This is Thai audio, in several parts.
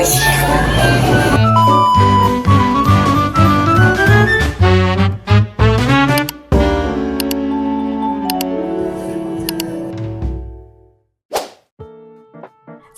为什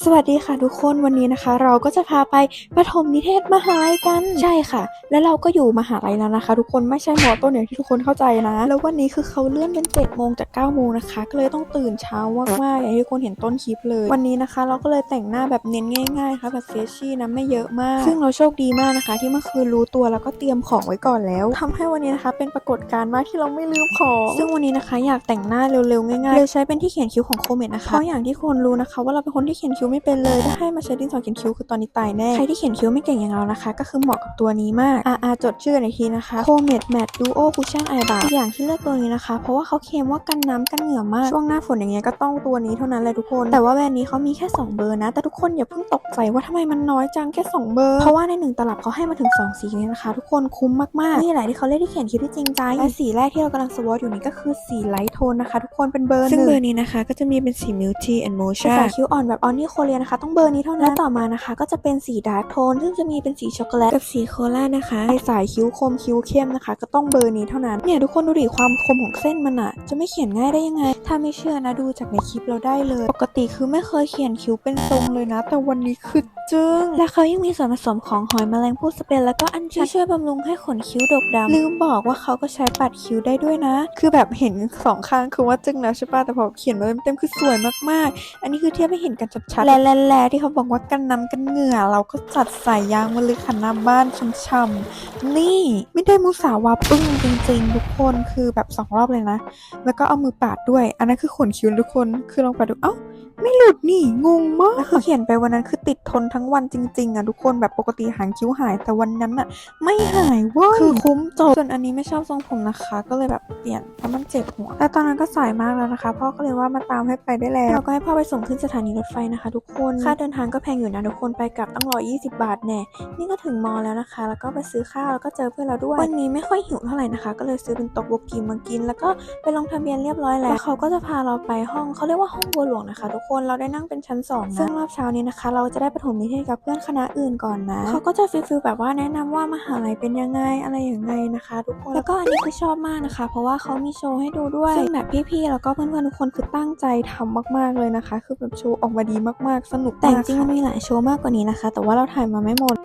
สวัสดีค่ะทุกคนวันนี้นะคะ เราก็จะพาไปประถมนิเทศมหาลัยกันใช่ค่ะ แล้วเราก็อยู่มหาลัยแล้วนะคะ ทุกคนไม่ใช่มอต้นอย่างที่ทุกคนเข้าใจนะ แล้ววันนี้คือเขาเลื่อนเป็น7จ็ดโมงจาก9ก้าโมงนะคะ ก็เลยต้องตื่นเช้ามากๆอย่างที่ทุกคนเห็นต้นคลิปเลย วันนี้นะคะ เราก็เลยแต่งหน้าแบบเน้นง่ายๆค่ะแบบเฟรชชี่นะไม่เยอะมาก ซึ่งเราโชคดีมากนะคะ ที่เมื่อคืนรู้ตัวแล้วก็เตรียมของไว้ก่อนแล้วทำให้วันนี้นะคะ เป็นปรากฏการณ์มากที่เราไม่ลืมของซึ่งวันนี้นะคะ อยากแต่งหน้าเร็วๆง่ายๆเลยใช้เป็นที่เขียนคิ้วของโคเมดนะคะเพราะอย่างที่คนรู้นะคะ ว่าเราเป็นคนที่เขียนคิ้วไม่เป็นเลยถ้าให้มาใช้ดินสอเขียนคิ้วคือตอนนี้ตายแน่ ใครที่เขียนคิ้วไม่เก่งอย่างเรานะคะ ก็คือเหมาะกับตัวนี้มากอ่าอ่าจดชื่อในอยทีนะคะ c o m e d Matte Duo Cushion Eye Bar อย่างที่เลือกตัวนี้นะคะ เพราะว่าเขาเคลมว่ากันน้ำกันเหงื่อมาก ช่วงหน้าฝนอย่างเงี้ยก็ต้องตัวนี้เท่านั้นเลยทุกคน แต่ว่าแบรนด์นี้เขามีแค่ 2 เบอร์นะ แต่ทุกคนอย่าเพิ่งตกใจว่าทำไมมันน้อยจังแค่ 2 เบอร์ เพราะว่าในหนึ่งตลับเขาให้มาถึง 2 สีเลยนะคะ ทุกคนคุ้มมากๆ นี่แหละที่เขาเรียกที่เขียนคิ้วที่จริงใจและสีแรกที่เรากำลังสวอตอยู่นี้ก็คือสีไลท์โทนนะคะ ทุกคนเป็นเบอร์ซึ่งเบอร์นี้นะคะก็จะมีเป็นสี Milk Tea and Mocha สายคิ้วอ่อนแบบออนนี่โคเรียนะคะ ต้องเบอร์นี้เท่านั้นและต่อมานะคะ ก็จะเป็นสีดาร์กโทนซึ่งจะมีเป็นสีช็อกโกแลตกับสีโคลานะคะในสายคิ้วคมคิ้วเข้มนะคะ ก็ต้องเบอร์นี้เท่านั้นเนี่ยทุกคนดูดิความคมของเส้นมันอะจะไม่เขียนง่ายได้ยังไง ถ้าไม่เชื่อนะดูจากในคลิปเราได้เลย ปกติคือไม่เคยเขียนคิ้วเป็นทรงเลยนะ แต่วันนี้คือจึ้งและเขายังมีส่วนผสมของหอยแมลงภู่สเปนแล้วก็อัญชันที่ช่วยบำรุงให้ขนคิ้วดกดำลืมบอกว่าเขาก็ใช้ปัดคิ้วได้ด้วยนะ คือแบบเห็นสองข้างคือว่าจึ้งแล้วใช่ปะแต่พอเขียนมาเต็มๆคือสวยมากๆ อันนี้คือเทียบให้เห็นกันชัดๆและและและที่เขาบอกว่ากันน้ำกันเหงื่อ เราก็จัดใส่ยางมาเลยค่ะหน้าบ้านช่ำๆนี่ไม่ได้มุสาวาปึ้งจริงๆ ทุกคนคือแบบสองรอบเลยนะ แล้วก็เอามือปาดด้วย อันนั้นคือขนคิ้วทุกคนคือลองปาดดูเอ้าไม่หลุดนี่งงมากแล้วคือเขียนไปวันนั้นคือติดทนทั้งวันจริงๆอะทุกคนแบบปกติหางคิ้วหาย แต่วันนั้นอะ ไม่หายว่าคือคุ้มจบส่วนอันนี้ไม่ชอบทรงผมนะคะ ก็เลยแบบเปลี่ยนเพราะมันเจ็บหัวแต่ตอนนั้นก็สายมากแล้วนะคะ พ่อก็เลยว่ามาตามให้ไปได้แล้วเราก็ให้พ่อไปส่งขึ้นสถานีรถไฟนะคะทุกคน ค่าเดินทางก็แพงอยู่นะทุกคนไปกลับตั้งร้อยยี่สิบบาทแน่ นี่ก็ถึงมอแล้วนะคะ แล้วก็ไปซื้อข้าวแล้วก็เจอเพื่อนเราด้วย วันนี้ไม่ค่อยหิวเท่าไหร่นะคะ ก็เลยซื้อเป็นตกบกีมากิน แล้วก็ไปลงทะเบียนเรียบร้อยแล้วเขาก็จะพาเราไปห้องเขาเรียกว่าห้องบัวหลวงนะคะ ทุกคนเราได้นั่งเป็นชั้นสองนะซึ่งรอบเช้านี้นะคะ เราจะได้ประถมนิเทศกับเพื่อนคณะอื่นก่อนนะเขาก็จะฟิลฟิลแบบว่าแนะนำว่ามหาลัยเป็นยังไงอะไรอย่างไงนะคะ ทุกคนแล้วก็อันนี้คือชอบมากนะคะ เพราะว่าเขามีโชว์ให้ดูด้วยซึ่งแบบพี่ๆแล้วก็เพื่อนๆทุกคนคือตั้งใจทำมากๆเลยนะคะ คือแบบโชว์ออกมาดีมากๆสนุกแต่จริงมันมีหลายโชว์มากกว่านี้นะคะ แต่ว่าเราถ่ายมาไม่หมด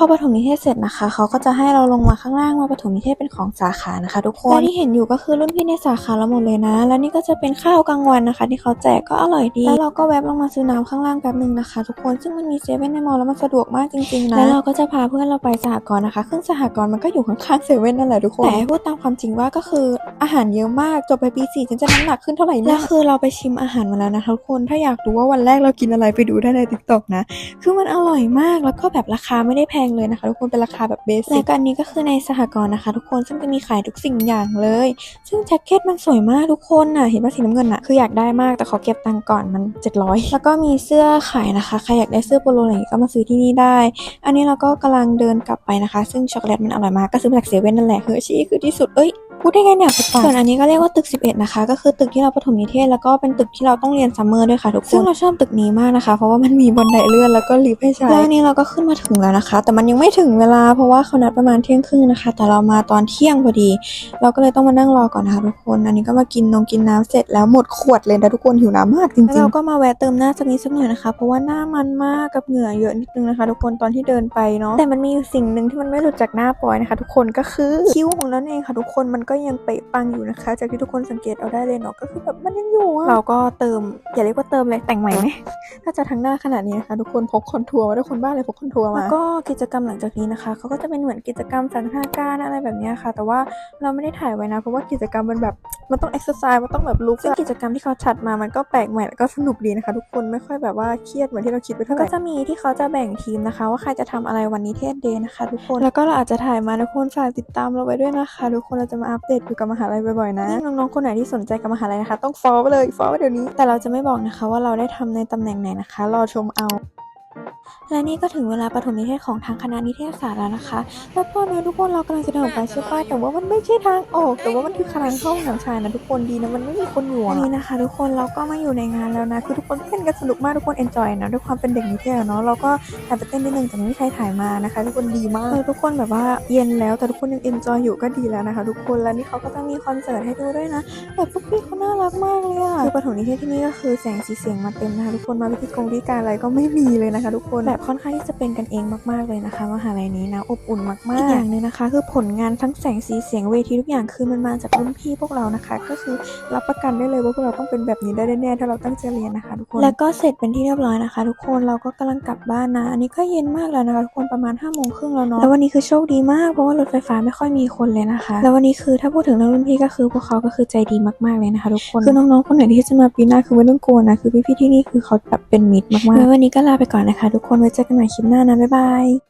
อปฐมนิเทศเสร็จนะคะ เขาก็จะให้เราลงมาข้างล่างมาปฐมนิเทศเป็นของสาขานะคะ ทุกคนและที่เห็นอยู่ก็คือรุ่นพี่ในสาขาเราหมดเลยนะ และนี่ก็จะเป็นข้าวกลางวันนะคะ ที่เขาแจกก็อร่อยดี แล้วเราก็แวบลงมาซื้อน้ำข้างล่างแป๊บนึงนะคะ ทุกคนซึ่งมันมีเซเว่นในมอลล์แล้วมันสะดวกมากจริงๆนะแล้วเราก็จะพาเพื่อนเราไปสหกรณ์นะคะซึ่งสหกรณ์มันก็อยู่ข้างๆเซเว่นนั่นแหละทุกคนแต่ให้พูดตามความจริงว่าก็คืออาหารเยอะมากจบไปปีสี่ฉันจะน้ำหนักขึ้นเท่าไหร่เนี่ยแล้วคือเราไปชิมอาหารมาแล้วนะคะทุกคนถ้าอยากรู้ว่าวันแรกเรากินอะไรไปดูได้ในติ๊กต็อกนะคือมันอร่อยมากแล้วก็แบบราคาไม่ได้แพงเลยนะคะทุกคนเป็นราคาแบบเบสิกแล้วก็อันนี้ก็คือในสหกรณ์นะคะ ทุกคนซึ่งจะมีขายทุกสิ่งอย่างเลย ซึ่งแจ็คเก็ตมันสวยมากทุกคนน่ะเห็นว่าสีน้ำเงินน่ะคืออยากได้มากแต่ขอเก็บตังค์ก่อนมัน700แล้วก็มีเสื้อขายนะคะใครอยากได้เสื้อโปโลอะไรอย่างงี้ก็มาซื้อที่นี่ได้ อันนี้เราก็กำลังเดินกลับไปนะคะ ซึ่งช็อกโกแลตมันอร่อยมากก็ซื้อมาจากเซเว่นนั่นแหละเฮอร์ชีคือที่สุดเอ้ย พูดได้ไงเนี่ยส่วนอันนี้ก็เรียกว่าตึก 11 นะคะ ก็คือตึกที่เราประถมนิเทศ แล้วก็เป็นตึกที่เราต้องเรียนซัมเมอร์ด้วยค่ะทุกคนซึ่งเราชอบตึกนี้มากนะคะ เพราะว่ามันมีบันไดเลื่อนแล้วก็ลิฟต์ให้ใช้แล้วอันนี้เราก็ขึ้นมาถึงแล้วนะคะ แต่มันยังไม่ถึงเวลาเพราะว่าเขานัดประมาณเที่ยงครึ่งนะคะ แต่เรามาตอนเที่ยงพอดี เราก็เลยต้องมานั่งรอก่อนนะคะทุกคน อันนี้ก็มากินนงกินน้ำเสร็จแล้วหมดขวดเลยนะทุกคนหิวน้ำมากจริงๆแล้วเราก็มาแวะเติมหน้าสักนิดสักหน่อยนะคะ เพราะว่าหน้ามันมากกับเหงื่อเยอะนิดนึงนะคะ ทุกคนตอนที่เดินไปเนาะแต่มันมีอยู่สิ่งหนึ่งที่มันไม่หลุดจากหน้าปอยนะคะ ทุกคนก็คือคิ้วของเราเองค่ะทุกคนมันก็ยังเป๊ะปังอยู่นะคะ จากที่ทุกคนสังเกตเอาได้เลยเนาะก็คือแบบมันยังอยู่อะเราก็เติมอย่าเรียกว่าเติมเลยแต่งใหม่ไหมถ้าจะทั้งหน้าขนาดนี้นะคะทุกคนพกคอนทัวร์มาด้วยคนบ้าเลยพกคอนทัวร์มาแล้วก็กิจกรรมหลังจากนี้นะคะเขาก็จะเป็นเหมือนกิจกรรมสันทนาการอะไรแบบเนี้ยค่ะ แต่ว่าเราไม่ได้ถ่ายไว้นะเพราะว่ากิจกรรมมันแบบ มันต้องเอ็กซ์ไซส์มันต้องแบบลุกซึ่งกิจกรรมที่เขาจัดมามันก็แปลกใหม่แล้วก็สนุกดีนะคะ ทุกคนไม่ค่อยแบบว่าเครียดเหมือนที่เราคิดไปเท่าไหร่ก็จะมีที่เขาจะแบ่งทีมนะคะ ว่าใครจะทำอะไรวันนี้เทศเดย์นะคะ ทุกคนแล้วก็เราอาจจะถ่ายมาทุกคนฝากติดตามเราไว้ด้วยนะคะ ทุกคนเราจะมาอัปเดตอยู่กับมหาลัยบ่อยๆนะยิ่งน้องๆคนไหนที่สนใจกับมหาลัยนะคะ ต้องฟอลไปเลยฟอลไปเดี๋ยวนี้ แต่เราจะไม่บอกนะคะว่าเราได้ทำในตำแหน่งไหนนะคะรอชมเอา และนี่ก็ถึงเวลาปฐมนิเทศของทางคณะนิเทศศาสตร์แล้วนะคะแล้วตอนนี้ทุกคนเรากำลังจะเดินออกไปใช่ปะแต่ว่ามันไม่ใช่ทางออก แต่ว่ามันคือทางเข้าห้องน้ำชายนะทุกคนดีนะมันไม่มีคนอยู่อะนี่นะคะ ทุกคนเราก็มาอยู่ในงานแล้วนะคือทุกคนเต้นกันสนุกมากทุกคนเอนจอยนะด้วยความเป็นเด็กนิเทศเนาะเราก็แอบไปเต้นนิดนึงแต่ไม่มีใครถ่ายมานะคะ ทุกคนดีมากทุกคนแบบว่าเย็นแล้วแต่ทุกคนยังเอนจอยอยู่ก็ดีแล้วนะคะ ทุกคนแล้วนี่เขาก็จะมีคอนเสิร์ตให้ดูด้วยนะแต่พวกพี่เขาน่ารักมากเลยอะคือปฐมนิเทศที่นี่ก็คือแสงสีเสียงมาเต็มนะคะทุกคนมาพิธีกรพิธีการอะไรก็ไม่มีเลยนะคะ ทุกคนแบบค่อนข้างที่จะเป็นกันเองมากๆเลยนะคะมหาลัยนี้นะอบอุ่นมากๆอีกอย่างหนึ่งนะคะ คือผลงานทั้งแสงสีเสียงเวทีทุกอย่างคือมันมาจากรุ่นพี่พวกเรานะคะ ก็คือรับประกันได้เลยว่าพวกเราต้องเป็นแบบนี้ได้แน่ๆถ้าเราตั้งใจเรียนนะคะทุกคนแล้วก็เสร็จเป็นที่เรียบร้อยนะคะ ทุกคนเราก็กำลังกลับบ้านนะ อันนี้ก็เย็นมากแล้วนะคะทุกคนประมาณ5้าโมงครึ่งแล้วเนาะแล้ววันนี้คือโชคดีมากเพราะว่ารถไฟฟ้าไม่ค่อยมีคนเลยนะคะ แล้ววันนี้คือถ้าพูดถึงเรื่องรุ่นพี่ก็คือพวกเขาก็คือใจดีมากๆเลยนะคะ ทุกคนคือน้องๆคนไหนที่จะมาปีหน้าคือไม่ต้องกลัวนะคือพี่ๆที่นี่คือเขาแบบเป็นมิตรมากๆแล้ววันนี้ก็ลาไปก่อนนะคะ ทุกคนไว้เจอกันใหม่คลิปหน้านะ บ๊ายบาย